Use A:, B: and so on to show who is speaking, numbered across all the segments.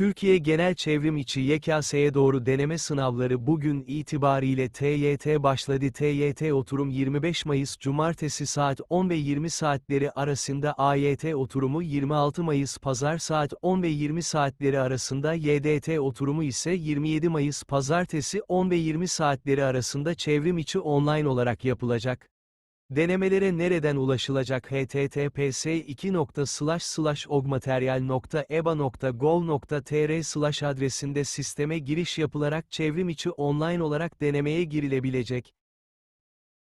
A: Türkiye Genel Çevrim İçi YKS'ye doğru deneme sınavları bugün itibariyle TYT başladı. TYT oturum 25 Mayıs Cumartesi saat 10 ve 20 saatleri arasında AYT oturumu 26 Mayıs Pazar saat 10 ve 20 saatleri arasında YDT oturumu ise 27 Mayıs Pazartesi 10 ve 20 saatleri arasında çevrim içi online olarak yapılacak. Denemelere nereden ulaşılacak https ogmaterial.eba.gov.tr adresinde sisteme giriş yapılarak çevrim içi online olarak denemeye girilebilecek.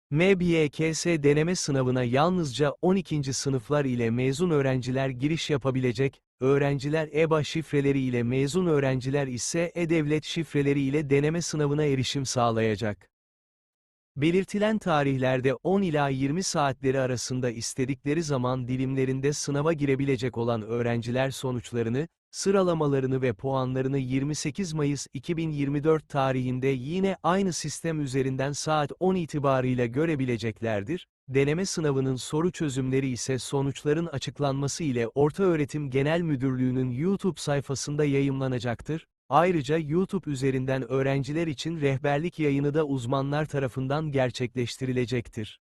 A: MBYKS deneme sınavına yalnızca 12. sınıflar ile mezun öğrenciler giriş yapabilecek, öğrenciler EBA şifreleri ile mezun öğrenciler ise E-Devlet şifreleri ile deneme sınavına erişim sağlayacak. Belirtilen tarihlerde 10 ila 20 saatleri arasında istedikleri zaman dilimlerinde sınava girebilecek olan öğrenciler sonuçlarını, sıralamalarını ve puanlarını 28 Mayıs 2024 tarihinde yine aynı sistem üzerinden saat 10 itibarıyla görebileceklerdir. Deneme sınavının soru çözümleri ise sonuçların açıklanması ile Ortaöğretim Genel Müdürlüğü'nün YouTube sayfasında yayımlanacaktır. Ayrıca YouTube üzerinden öğrenciler için rehberlik yayını da uzmanlar tarafından gerçekleştirilecektir.